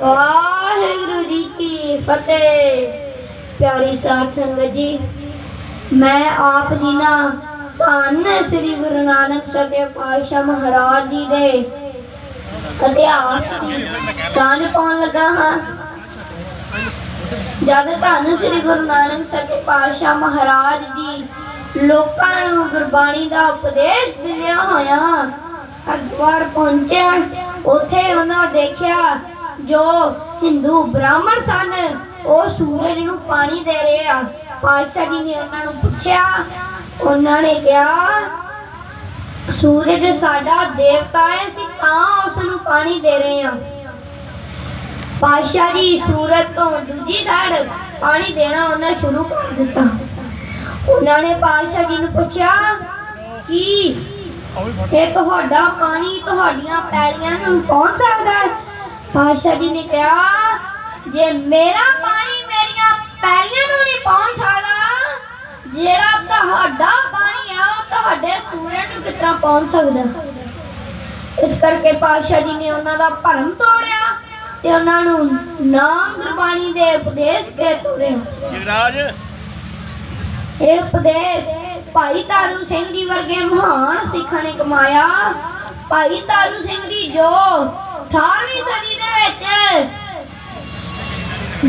ਵਾਹਿਗੁਰੂ ਜੀ ਕੀ ਫਤਿਹ। ਪਿਆਰੀ ਸਾਧ ਸੰਗਤ ਜੀ, ਮੈਂ ਆਪ ਜੀ ਨਾਲ ਧੰਨ ਸ੍ਰੀ ਗੁਰੂ ਨਾਨਕ ਸੱਚੇ ਪਾਤਸ਼ਾਹ ਮਹਾਰਾਜ ਜੀ ਦੇ ਇਤਿਹਾਸ ਦੀ ਸਾਂਝ ਪਾਉਣ ਲੱਗਾ ਹਾਂ। ਜਦ ਧੰਨ ਸ੍ਰੀ ਗੁਰੂ ਨਾਨਕ ਸਾਹਿਬ ਪਾਤਸ਼ਾਹ ਮਹਾਰਾਜ ਜੀ ਲੋਕਾਂ ਨੂੰ ਗੁਰਬਾਣੀ ਦਾ ਉਪਦੇਸ਼ ਦਿੰਦਿਆਂ ਹੋਇਆ ਹਰਿਦੁਆਰ ਪਹੁੰਚਿਆ। ਉੱਥੇ ਉਹਨਾਂ ਦੇਖਿਆ ਜੋ ਹਿੰਦੂ ਬ੍ਰਾਹਮਣ ਸਨ, ਉਹ ਸੂਰਜ ਨੂੰ ਪਾਣੀ ਦੇ ਰਹੇ ਆ। ਪਾਤਸ਼ਾਹ ਜੀ ਨੇ ਉਹਨਾਂ ਨੂੰ ਪੁੱਛਿਆ, ਉਹਨਾਂ ਨੇ ਕਿਹਾ, ਸੂਰਜ ਸਾਡਾ ਦੇਵਤਾ ਹੈ, ਅਸੀਂ ਤਾਂ ਉਸ ਨੂੰ ਪਾਣੀ ਦੇ ਰਹੇ ਹਾਂ। ਪਾਤਸ਼ਾਹ ਜੀ ਸੂਰਜ ਤੋਂ ਦੂਜੀ ਸਾਈਡ ਪਾਣੀ ਦੇਣਾ ਉਹਨਾਂ ਸ਼ੁਰੂ ਕਰ ਦਿੱਤਾ। ਉਹਨਾਂ ਨੇ ਪਾਤਸ਼ਾਹ ਜੀ ਨੂੰ ਪੁੱਛਿਆ, ਕਿ ਇਹ ਤੁਹਾਡਾ ਪਾਣੀ ਤੁਹਾਡੀਆਂ ਪੈਲੀਆਂ ਨੂੰ ਪਹੁੰਚ ਸਕਦਾ ਹੈ? ਪਾਤਸ਼ਾਹ ਜੀ ਨੇ ਕਿਹਾ ਜੇ ਮੇਰਾ ਪਾਣੀ ਮੇਰੀਆਂ ਪੈਲੀਆਂ ਨੂੰ ਨਹੀਂ ਪਹੁੰਚ ਸਕਦਾ ਜਿਹੜਾ ਤੁਹਾਡਾ ਪਾਣੀ ਹੈ ਉਹ ਤੁਹਾਡੇ ਸੂਰਜ ਨੂੰ ਤਰ੍ਹਾਂ ਪਹੁੰਚ ਸਕਦਾ? ਇਸ ਕਰਕੇ ਪਾਤਸ਼ਾਹ ਜੀ ਨੇ ਉਹਨਾਂ ਦਾ ਭਰਮ ਤੋੜਿਆ ਤੇ ਉਹਨਾਂ ਨੂੰ ਨਾਮ ਗੁਰਬਾਣੀ ਦੇ ਉਪਦੇਸ਼ ਦੇ ਤੋੜਿਆ ਜਗਰਾਜ। ਇਹ ਉਪਦੇਸ਼ ਭਾਈ ਤਾਰੂ ਸਿੰਘ ਜੀ ਵਰਗੇ ਮਹਾਨ ਸਿੱਖਾਂ ਨੇ ਕਮਾਇਆ। ਭਾਈ ਤਾਰੂ ਸਿੰਘ ਜੀ ਜੋ 18ਵੀਂ ਸਦੀ ਦੇ ਵਿੱਚ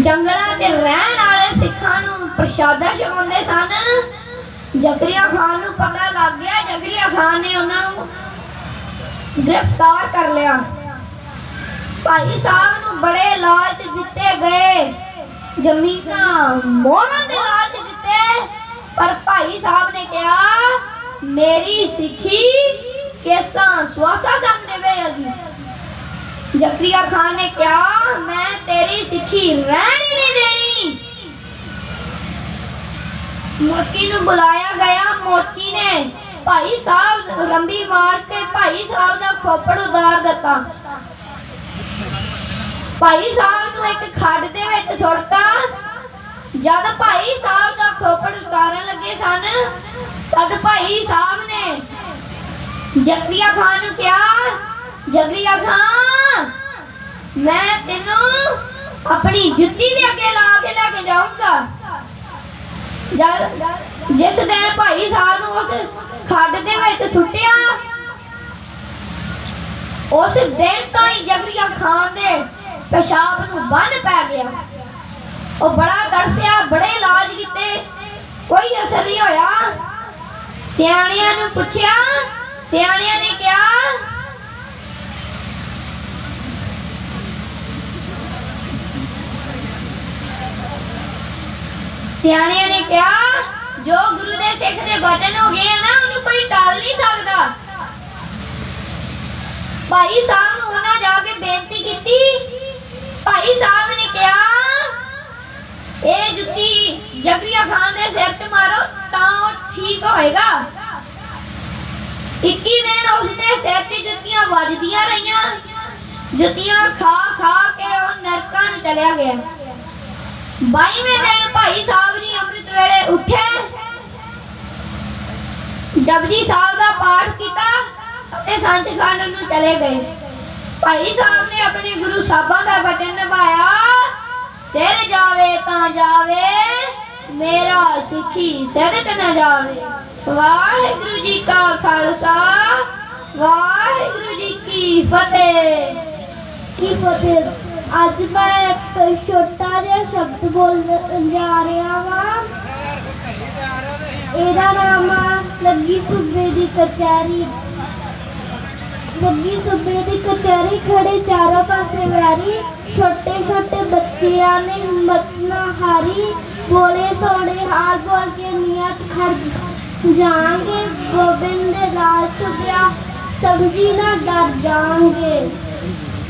ਜੰਗਲਾਂ 'ਚ ਰਹਿਣ ਵਾਲੇ ਸਿੱਖਾਂ ਨੂੰ ਪ੍ਰਸ਼ਾਦਾ ਛਕਾਉਂਦੇ ਸਨ। ਜ਼ਕਰੀਆ ਖਾਨ ਨੂੰ ਪਤਾ ਲੱਗ ਗਿਆ, ਜ਼ਕਰੀਆ ਖਾਨ ਨੇ ਉਹਨਾਂ ਨੂੰ ਗ੍ਰਿਫਤਾਰ ਕਰ ਲਿਆ। ਭਾਈ ਸਾਹਿਬ ਨੂੰ ਬੜੇ ਲਾਲਚ ਦਿੱਤੇ ਗਏ। ਜ਼ਮੀਨਾਂ ਮੋਹਰਾਂ ਦੇ ਲਾਲਚ ਦਿੱਤੇ, ਪਰ ਭਾਈ ਸਾਹਿਬ ਨੇ ਕਿਹਾ, ਮੇਰੀ ਸਿੱਖੀ ਕੇਸਾਂ ਸਵਾਸਾਂ ਤੱਕ ਜ਼ਕਰੀਆ ਖਾਨ ਨੇ ਕਿਹਾ, ਮੈਂ ਤੇਰੀ ਸਿੱਖੀ ਰਹਿਣ ਹੀ ਨਹੀਂ ਦੇਣੀ। ਮੋਚੀ ਨੂੰ ਬੁਲਾਇਆ ਗਿਆ। ਮੋਚੀ ਨੇ ਭਾਈ ਸਾਹਿਬ ਰੰਬੀ ਮਾਰ ਕੇ ਭਾਈ ਸਾਹਿਬ ਦਾ ਖੋਪੜ ਉਤਾਰ ਦਿੱਤਾ। ਭਾਈ ਸਾਹਿਬ ਨੂੰ ਇੱਕ ਖੱਡ ਦੇ ਵਿੱਚ ਸੁੱਟਤਾ। ਜਦ ਭਾਈ ਸਾਹਿਬ ਦਾ ਖੋਪੜ ਉਤਾਰਨ ਲੱਗੇ ਸਨ, ਤਦ ਭਾਈ ਸਾਹਿਬ ਨੇ ਜ਼ਕਰੀਆ ਖਾਨ ਨੂੰ ਕਿਹਾ ਜਗਰੀਆ ਖਾਨ ਮੈਂ ਤੈਨੂੰ ਆਪਣੀ ਜੁੱਤੀ ਦੇ ਅੱਗੇ ਲਾ ਕੇ ਲੈ ਕੇ ਜਾਊਂਗਾ। ਜਦ ਜਿਸ ਦਿਨ ਭਾਈ ਸਾਹਿਬ ਨੂੰ ਉਸ ਖੱਡ ਦੇ ਵਿੱਚ ਸੁੱਟਿਆ, ਉਸ ਦਿਨ ਤੋਂ ਹੀ ਜ਼ਕਰੀਆ ਖਾਨ ਦੇ ਪਿਸ਼ਾਬ ਨੂੰ ਬੰਨ ਪੈ ਗਿਆ। ਉਹ ਬੜਾ ਤੜਫਿਆ, ਬੜੇ ਇਲਾਜ ਕੀਤੇ। ਕੋਈ ਅਸਰ ਨਹੀਂ ਹੋਇਆ। ਸਿਆਣਿਆਂ ਨੂੰ ਪੁੱਛਿਆ, ਸਿਆਣਿਆਂ ਨੇ ਕਿਹਾ ਸਿਆਣਿਆਂ ਨੇ ਕਿਹਾ, ਜੋ ਗੁਰੂ ਦੇ ਸਿੱਖ ਦੇ ਵਚਨ ਹੋ ਗਏ ਆ ਨਾ, ਉਹਨੂੰ ਕੋਈ ਟਾਲ ਨਹੀਂ ਸਕਦਾ। ਭਾਈ ਸਾਹਿਬ ਨੂੰ ਉਹਨਾਂ ਜਾ ਕੇ ਬੇਨਤੀ ਕੀਤੀ। ਭਾਈ ਸਾਹਿਬ ਨੇ ਕਿਹਾ, ਇਹ ਜੁੱਤੀ ਜ਼ਕਰੀਆ ਖਾਨ ਦੇ ਸਿਰ ਤੇ ਮਾਰੋ, ਤਾਂ ਉਹ ਠੀਕ ਹੋਏਗਾ। 21 ਦਿਨ ਉਸ ਸਿਰ ਤੇ ਜੁੱਤੀਆਂ ਵੱਜਦੀਆਂ ਰਹੀਆਂ। ਜੁੱਤੀਆਂ ਖਾ ਖਾ ਕੇ ਉਹ ਨਰਕਾਂ ਨੂੰ ਚਲਿਆ ਗਿਆ। 22ਵੇਂ ਦਿਨ ਭਾਈ ਸਾਹਿਬ ਜੀ ਜਪਜੀ ਸਾਹਿਬ ਦਾ ਪਾਠ ਕੀਤਾ ਅਤੇ ਸੱਚਖੰਡ ਨੂੰ ਚਲੇ ਗਏ। ਭਾਈ ਸਾਹਿਬ ਨੇ ਆਪਣੇ ਗੁਰੂ ਸਾਹਿਬਾਂ ਦਾ ਵਚਨ ਨਿਭਾਇਆ, ਸਿਰ ਜਾਵੇ ਤਾਂ ਜਾਵੇ, ਮੇਰਾ ਸਿੱਖੀ ਸਿਰਕ ਨਾ ਜਾਵੇ। ਵਾਹਿਗੁਰੂ ਜੀ ਕਾ ਖਾਲਸਾ, ਵਾਹਿਗੁਰੂ ਜੀ ਕੀ ਫਤਿਹ। ਕੀ ਫਤਿਹ? ਅੱਜ ਮੈਂ ਇੱਕ ਛੋਟਾ ਜਿਹਾ ਸ਼ਬਦ ਬੋਲਣ ਜਾ ਰਿਹਾ ਇਹਦਾ ਨਾਮ ਲੱਗੀ ਸੂਬੇ ਦੀ ਕਚਹਿਰੀ। ਲੱਗੀ ਸੂਬੇ ਦੀ ਕਚਹਿਰੀ ਖੜੇ ਚਾਰੋਂ ਪਾਸੇ ਵੈਰੀ। ਛੋਟੇ ਛੋਟੇ ਬੱਚਿਆਂ ਨੇ ਹਿੰਮਤ ਨਾ ਹਾਰੀ। ਬੋਲੇ ਸੋਹਣੇ ਹਾਲ ਬੋਲ ਕੇ ਨੀਆਂ ਖੜ ਜਾਾਂਗੇ ਗੋਬਿੰਦ ਦੇ ਲਾਲ ਸਮਝੀ ਨਾ ਡਰ ਜਾਾਂਗੇ